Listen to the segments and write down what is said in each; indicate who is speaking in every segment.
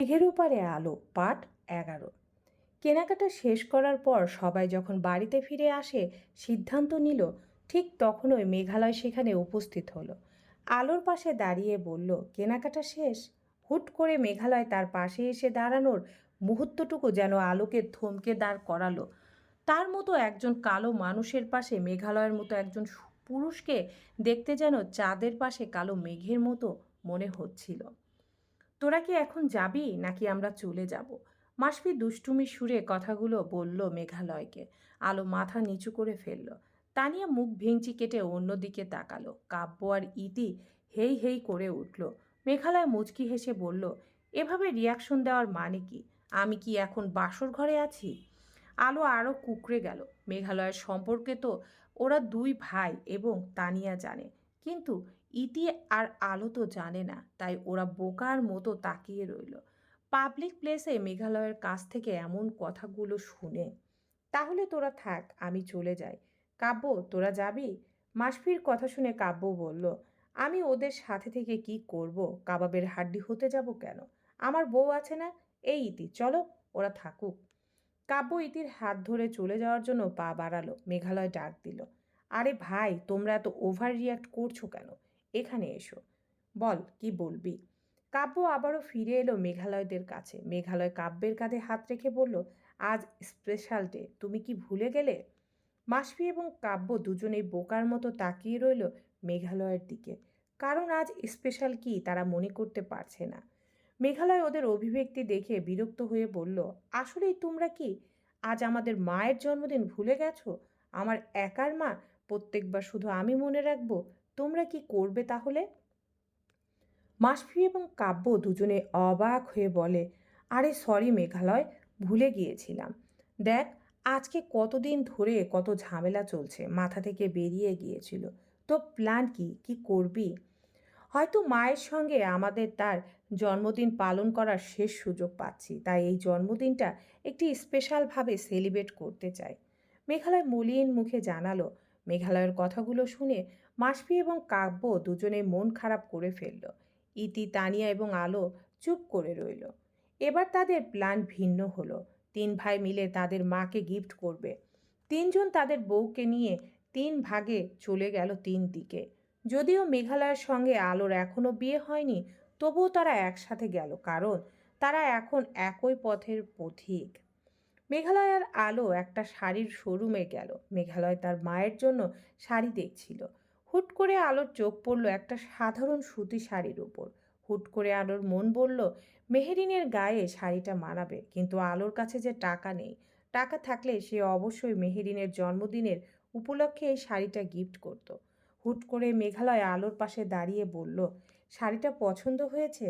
Speaker 1: মেঘের ওপারে আলো পাঠ এগারো। কেনাকাটা শেষ করার পর সবাই যখন বাড়িতে ফিরে আসে, সিদ্ধান্ত নিল, ঠিক তখনই মেঘালয় সেখানে উপস্থিত হলো। আলোর পাশে দাঁড়িয়ে বলল, কেনাকাটা শেষ? হুট করে মেঘালয় তার পাশে এসে দাঁড়ানোর মুহূর্তটুকু যেন আলোকে থমকে দাঁড় করালো। তার মতো একজন কালো মানুষের পাশে মেঘালয়ের মতো একজন পুরুষকে দেখতে যেন চাঁদের পাশে কালো মেঘের মতো মনে হচ্ছিল। তোরা কি এখন যাবি নাকি আমরা চলে যাব? মাসফি দুষ্টুমি সুরে কথাগুলো বলল মেঘালয়কে। আলো মাথা নিচু করে ফেলল। তানিয়া মুখ ভেঙচি কেটে অন্যদিকে তাকালো। কাব্য আর ইতি হেই হেই করে উঠল। মেঘালয় মুচকি হেসে বলল, এভাবে রিয়াকশন দেওয়ার মানে কি? আমি কি এখন বাসর ঘরে আছি? আলো আরও কুকড়ে গেল। মেঘালয়ের সম্পর্কে তো ওরা দুই ভাই এবং তানিয়া জানে। কিন্তু ইতি আর আলো তো জানে না, তাই ওরা বোকার মতো তাকিয়ে রইল। পাবলিক প্লেসে মেঘালয়ের কাছ থেকে এমন কথাগুলো শুনে, তাহলে তোরা থাক, আমি চলে যাই। কাব্য, তোরা যাবি? মাসফির কথা শুনে কাব্য বলল, আমি ওদের সাথে থেকে কি করব? কাবাবের হাড্ডি হতে যাব কেন? আমার বউ আছে না, এই ইতি, চলো, ওরা থাকুক। কাব্য ইতির হাত ধরে চলে যাওয়ার জন্য পা বাড়ালো, মেঘালয় ডাক দিল, আরে ভাই, তোমরা এত ওভার রিয়াক্ট করছ কেন? এখানে এসো। বল, কি বলবি? কাব্য আবারও ফিরে এলো মেঘালয়দের কাছে। মেঘালয় কাব্যের কাঁধে হাত রেখে বলল, আজ স্পেশাল ডে তুমি কি ভুলে গেলে? মাসফি এবং কাব্য দুজনেই বোকার মতো তাকিয়ে রইল মেঘালয়ের দিকে। কারণ আজ স্পেশাল কি তারা মনে করতে পারছে না। মেঘালয় ওদের অভিব্যক্তি দেখে বিরক্ত হয়ে বলল, আসলেই তোমরা কি? আজ আমাদের মায়ের জন্মদিন ভুলে গেছো? আমার একার মা? প্রত্যেকবার শুধু আমি মনে রাখব? তোমরা কি করবে তাহলে? মাসফি এবং কাব্য দুজনে অবাক হয়ে বলে, আরে সরি মেঘালয়, ভুলে গিয়েছিলাম। দেখ, আজকে কতদিন ধরে কত ঝামেলা চলছে, মাথা থেকে বেরিয়ে গিয়েছিল। তো প্ল্যান কি? কি করবি? হয়তো মায়ের সঙ্গে আমাদের তার জন্মদিন পালন করার শেষ সুযোগ পাচ্ছি, তাই এই জন্মদিনটা একটি স্পেশালভাবে সেলিব্রেট করতে চাই। মেঘালয় মলিন মুখে জানালো। মেঘালয়ের কথাগুলো শুনে মাসফি এবং কাব্য দুজনে মন খারাপ করে ফেলল। ইতি, তানিয়া এবং আলো চুপ করে রইল। এবার তাদের প্ল্যান ভিন্ন হলো। তিন ভাই মিলে তাদের মাকে গিফট করবে। তিনজন তাদের বউকে নিয়ে তিন ভাগে চলে গেল তিন দিকে। যদিও মেঘালয়ের সঙ্গে আলোর এখনও বিয়ে হয়নি, তবুও তারা একসাথে গেল, কারণ তারা এখন একই পথের পথিক। মেঘালয় আর আলো একটা শাড়ির শোরুমে গেল। মেঘালয় তার মায়ের জন্য শাড়ি দেখছিল। হুট করে আলোর চোখ পড়ল একটা সাধারণ সুতি শাড়ির উপর। হুট করে আলোর মন বলল, মেহেরিনের গায়ে শাড়িটা মানাবে, কিন্তু আলোর কাছে যে টাকা নেই, টাকা থাকলে সে অবশ্যই মেহেরিনের জন্মদিনের উপলক্ষে এই শাড়িটা গিফট করত। হুট করে মেঘালয় আলোর পাশে দাঁড়িয়ে বলল, শাড়িটা পছন্দ হয়েছে?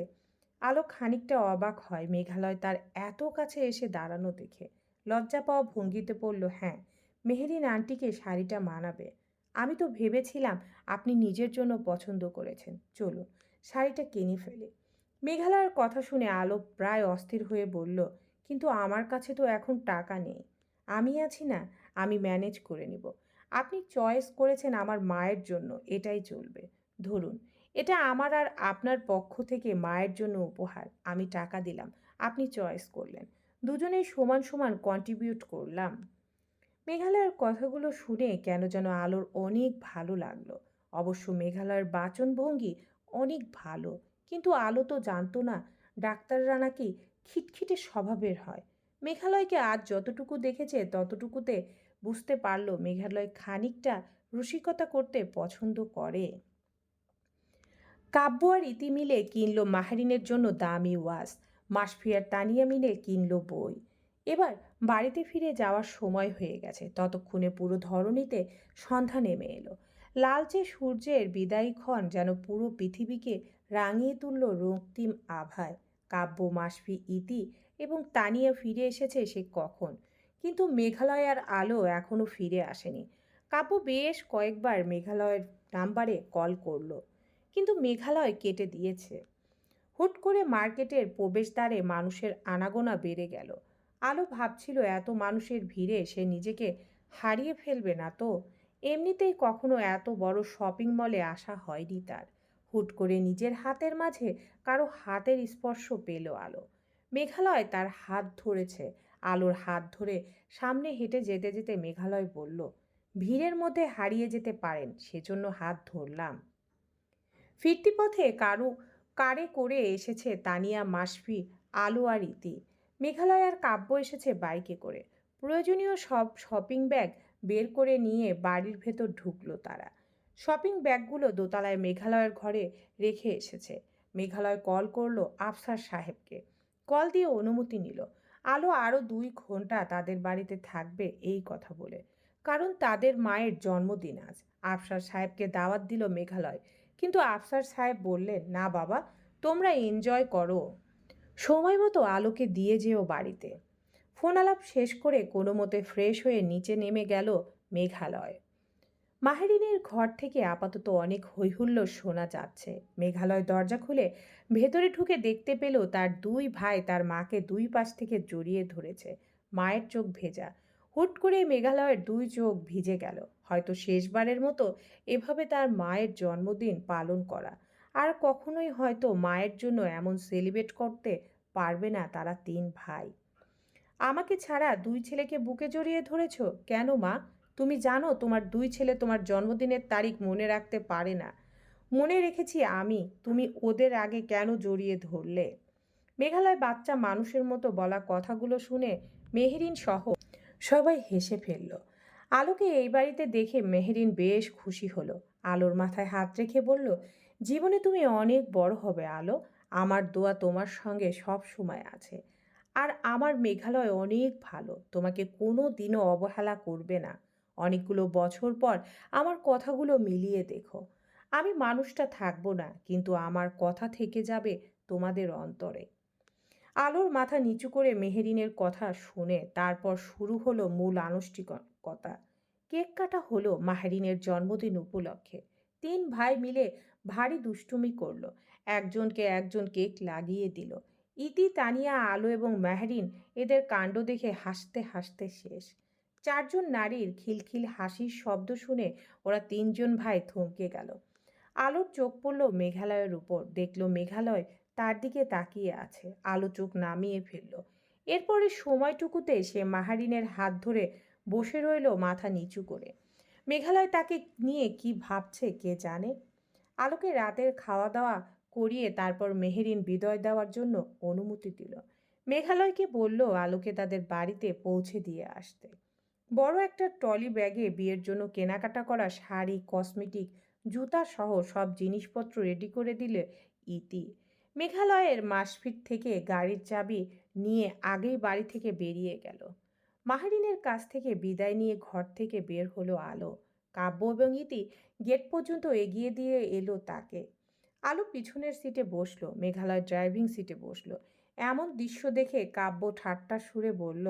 Speaker 1: আলো খানিকটা অবাক হয় মেঘালয় তার এত কাছে এসে দাঁড়ানো দেখে। লজ্জা পাওয়া ভঙ্গিতে পড়ল হ্যাঁ মেহেরিন আন্টিকে শাড়িটা মানাবে। আমি তো ভেবেছিলাম আপনি নিজের জন্য পছন্দ করেছেন। চলুন, শাড়িটা কিনে ফেলে। মেঘালয়ের কথা শুনে আলো প্রায় অস্থির হয়ে বলল, কিন্তু আমার কাছে তো এখন টাকা নেই। আমি আছি না, আমি ম্যানেজ করে নিব। আপনি চয়েস করেছেন আমার মায়ের জন্য, এটাই চলবে। ধরুন, এটা আমার আর আপনার পক্ষ থেকে মায়ের জন্য উপহার, আমি টাকা দিলাম, আপনি চয়েস করলেন। দুজনেই সমান সমান কন্ট্রিবিউট করলাম। মেঘালয়ের কথাগুলো শুনে কেন যেন আলোর অনেক ভালো লাগল। অবশ্য মেঘালয়ের বাচনভঙ্গি অনেক ভালো, কিন্তু আলো তো জানতো না, ডাক্তাররা নাকি খিটখিটে স্বভাবের হয়। মেঘালয়কে আজ যতটুকু দেখেছে, ততটুকুতে বুঝতে পারল মেঘালয় খানিকটা রসিকতা করতে পছন্দ করে। কাব্য আর ইতি মিলে কিনলো মাহারিনের জন্য দামি ওয়াস মাসফিয়ার তানিয়া মিলে কিনলো বই। এবার বাড়িতে ফিরে যাওয়ার সময় হয়ে গেছে। ততক্ষণে পুরো ধরণীতে সন্ধ্যা নেমে এলো। লালচে সূর্যের বিদায়ীক্ষণ যেন পুরো পৃথিবীকে রাঙিয়ে তুলল রক্তিম আভায়। কাব্য, মাসফি, ইতি এবং তানিয়া ফিরে এসেছে সে কখন? কিন্তু মেঘালয় আর আলো এখনও ফিরে আসেনি। কাব্য বেশ কয়েকবার মেঘালয়ের নাম্বারে কল করল, কিন্তু মেঘালয় কেটে দিয়েছে। হুট করে মার্কেটের প্রবেশদ্বারে মানুষের আনাগোনা বেড়ে গেল। আলো ভাবছিল এত মানুষের ভিড়ে সে নিজেকে হারিয়ে ফেলবে না তো? এমনিতেই কখনো এত বড় শপিং মলে আসা হয়নি তার। হুট করে নিজের হাতের মাঝে কারও হাতের স্পর্শ পেল আলো। মেঘালয় তার হাত ধরেছে। আলোর হাত ধরে সামনে হেঁটে যেতে যেতে মেঘালয় বলল, ভিড়ের মধ্যে হারিয়ে যেতে পারেন, সেজন্য হাত ধরলাম। ফিরতি পথে কারু, কারে করে এসেছে তানিয়া, মাসফি, আলো আর ইতি। মেঘালয় আর কাব্য এসেছে বাইকে করে। প্রয়োজনীয় সব শপিং ব্যাগ বের করে নিয়ে বাড়ির ভেতর ঢুকলো তারা। শপিং ব্যাগগুলো দোতলায় মেঘালয়ের ঘরে রেখে এসেছে। মেঘালয় কল করল আফসার সাহেবকে। কল দিয়ে অনুমতি নিল। আলো আরও দুই ঘণ্টা তাদের বাড়িতে থাকবে এই কথা বলে। কারণ তাদের মায়ের জন্মদিন আজ। আফসার সাহেবকে দাওয়াত দিল মেঘালয়। কিন্তু আফসার সাহেব বললেন, না বাবা, তোমরা এনজয় করো। সময় মতো আলোকে দিয়ে যেও বাড়িতে। ফোন আলাপ শেষ করে কোনো মতে ফ্রেশ হয়ে নিচে নেমে গেল মেঘালয়। মাহেরিনের ঘর থেকে আপাতত অনেক হৈহুল্লোড় শোনা যাচ্ছে। মেঘালয় দরজা খুলে ভেতরে ঢুকে দেখতে পেল তার দুই ভাই তার মাকে দুই পাশ থেকে জড়িয়ে ধরেছে। মায়ের চোখ ভেজা। হুট করে মেঘালয়ের দুই চোখ ভিজে গেল। হয়তো শেষবারের মতো এভাবে তার মায়ের জন্মদিন পালন করা। আর কখনোই হয়তো মায়ের জন্য এমন সেলিব্রেট করতে পারবে না তারা তিন ভাই। আমাকে ছাড়া দুই ছেলেকে বুকে জড়িয়ে ধরেছ? কেন মা? তুমি জানো তোমার দুই ছেলে তোমার জন্মদিনের তারিখ মনে রাখতে পারে না। মনে রেখেছি আমি, তুমি ওদের আগে কেন জড়িয়ে ধরলে? মেঘালয় বাচ্চা মানুষের মতো বলা কথাগুলো শুনে মেহেরিন সহ সবাই হেসে ফেলল। আলোকে এই বাড়িতে দেখে মেহেরিন বেশ খুশি হলো। আলোর মাথায় হাত রেখে বলল জীবনে তুমি অনেক বড় হবে, আলো। আমার দোয়া তোমার সঙ্গে সব সময় আছে। আর আমার মেঘালয় অনেক ভালো। তোমাকে কোনো দিনও অবহেলা করবে না। অনেকগুলো বছর পর আমার কথাগুলো মিলিয়ে দেখো। আমি মানুষটা থাকব না, কিন্তু আমার কথা থেকে যাবে তোমাদের অন্তরে। আলোর মাথা নিচু করে মেহেরিনের কথা শুনে তারপর শুরু হলো মূল আনুষ্ঠানিকতা কেক কাটা হলো মাহেরিনের জন্মদিন উপলক্ষে। তিন ভাই মিলে ভারী দুষ্টুমি করল। একজনকে একজন কেক লাগিয়ে দিল। ইতি, তানিয়া, আলো এবং মেহরিন এদের কাণ্ড দেখে হাসতে হাসতে শেষ। চারজন নারীর খিলখিল হাসির শব্দ শুনে ওরা তিনজন ভাই থমকে গেল। আলোর চোখ পড়ল মেঘালয়ের উপর। দেখল মেঘালয় তার দিকে তাকিয়ে আছে। আলো চোখ নামিয়ে ফেলল। এরপরে সময়টুকুতে সে মাহারিনের হাত ধরে বসে রইল মাথা নিচু করে। মেঘালয় তাকে নিয়ে কি ভাবছে কে জানে? আলোকে রাতের খাওয়া দাওয়া করিয়ে তারপর মেহেরিন বিদয় দেওয়ার জন্য অনুমতি দিল। মেঘালয়কে বলল আলোকে তাদের বাড়িতে পৌঁছে দিয়ে আসতে। বড় একটা ট্রলি ব্যাগে বিয়ের জন্য কেনাকাটা করা শাড়ি, কসমেটিক, জুতা সহ সব জিনিসপত্র রেডি করে দিলে ইতি। মেঘালয়ের মাসফিট থেকে গাড়ির চাবি নিয়ে আগেই বাড়ি থেকে বেরিয়ে গেল। মাহারিনের কাছ থেকে বিদায় নিয়ে ঘর থেকে বের হলো আলো। কাব্য এবং ইতি গেট পর্যন্ত এগিয়ে দিয়ে এলো তাকে। আলো পিছনের সিটে বসল মেঘালয় ড্রাইভিং সিটে বসল। এমন দৃশ্য দেখে কাব্য ঠাট্টা সুরে বলল,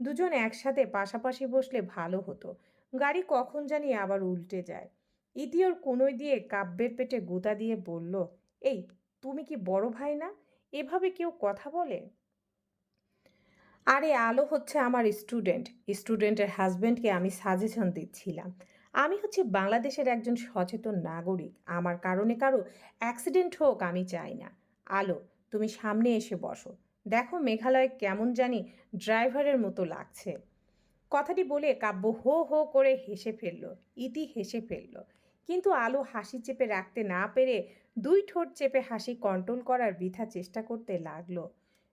Speaker 1: দুজন একসাথে পাশাপাশি বসলে ভালো হতো। গাড়ি কখন জানি আবার উল্টে যায়। ইতি ওর কোনোই দিয়ে কাব্যের পেটে গোতা দিয়ে বলল, এই, তুমি কি বড় ভাই না? এভাবে কেউ কথা বলে? আরে, আলো হচ্ছে আমার স্টুডেন্ট স্টুডেন্টের হাজব্যান্ডকে আমি সাজেশন দিচ্ছিলাম। আমি হচ্ছে বাংলাদেশের একজন সচেতন নাগরিক। আমার কারণে কারও অ্যাক্সিডেন্ট হোক আমি চাই না। আলো, তুমি সামনে এসে বসো। দেখো মেঘালয় কেমন জানি ড্রাইভারের মতো লাগছে। কথাটি বলে কাব্য হো হো করে হেসে ফেলল, ইতি হেসে ফেলল। কিন্তু আলো হাসি চেপে রাখতে না পেরে দুই ঠোঁট চেপে হাসি কন্ট্রোল করার বৃথা চেষ্টা করতে লাগল।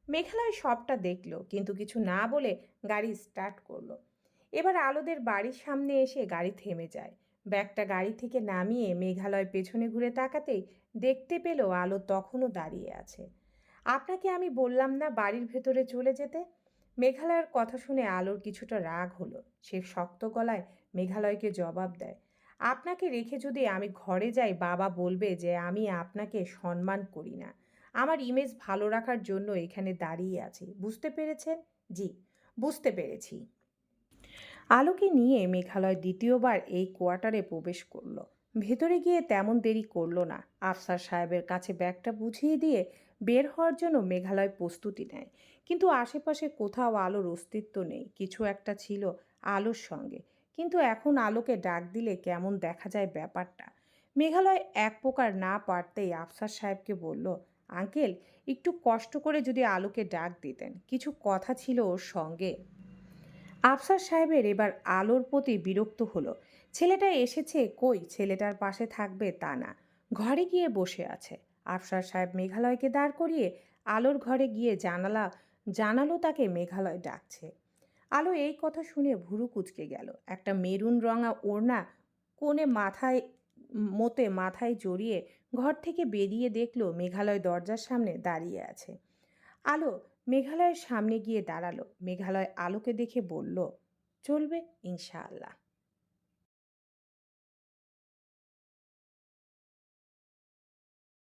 Speaker 1: মেঘালয় সবটা দেখল, কিন্তু কিছু না বলে গাড়ি স্টার্ট করল। এবার আলোদের বাড়ির সামনে এসে গাড়ি থেমে যায়। ব্যাগটা গাড়ি থেকে নামিয়ে মেঘালয় পেছনে ঘুরে তাকাতেই দেখতে পেল আলো তখনও দাঁড়িয়ে আছে। আপনাকে আমি বললাম না বাড়ির ভেতরে চলে যেতে? মেঘালয়ের কথা শুনে আলোর কিছুটা রাগ হলো। সে শক্ত গলায় মেঘালয়কে জবাব দেয়, আপনাকে রেখে যদি আমি ঘরে যাই, বাবা বলবে যে আমি আপনাকে সম্মান করি না। আমার ইমেজ ভালো রাখার জন্য এখানে দাঁড়িয়ে আছি। বুঝতে পেরেছেন? জি, বুঝতে পেরেছি। আলোকে নিয়ে মেঘালয় দ্বিতীয়বার এই কোয়ার্টারে প্রবেশ করল। ভেতরে গিয়ে তেমন দেরি করল না। আফসার সাহেবের কাছে ব্যাগটা বুঝিয়ে দিয়ে বের হওয়ার জন্য মেঘালয় প্রস্তুতি নেয়। কিন্তু আশেপাশে কোথাও আলোর অস্তিত্ব নেই। কিছু একটা ছিল আলোর সঙ্গে। কিন্তু এখন আলোকে ডাক দিলে কেমন দেখা যায় ব্যাপারটা? মেঘালয় এক প্রকার না পারতেই আফসার সাহেবকে বলল, আঙ্কেল, একটু কষ্ট করে যদি আলোকে ডাক দিতেন। কিছু কথা ছিল ওর সঙ্গে। আফসার সাহেবের এবার আলোর প্রতি বিরক্ত হলো। ছেলেটা এসেছে কই? ছেলেটার পাশে থাকবে তা না ঘরে গিয়ে বসে আছে। আফসার সাহেব মেঘালয়কে দাঁড় করিয়ে আলোর ঘরে গিয়ে জানালা, জানালো তাকে মেঘালয় ডাকছে। আলো এই কথা শুনে ভুরু কুচকে গেল। একটা মেরুন রঙা ওড়না কোণে মাথায়, মতে মাথায় জড়িয়ে ঘর থেকে বেরিয়ে দেখল মেঘালয় দরজার সামনে দাঁড়িয়ে আছে। আলো মেঘালয়ের সামনে গিয়ে দাঁড়াল। মেঘালয় আলোকে দেখে বলল চলবে ইনশাআল্লাহ।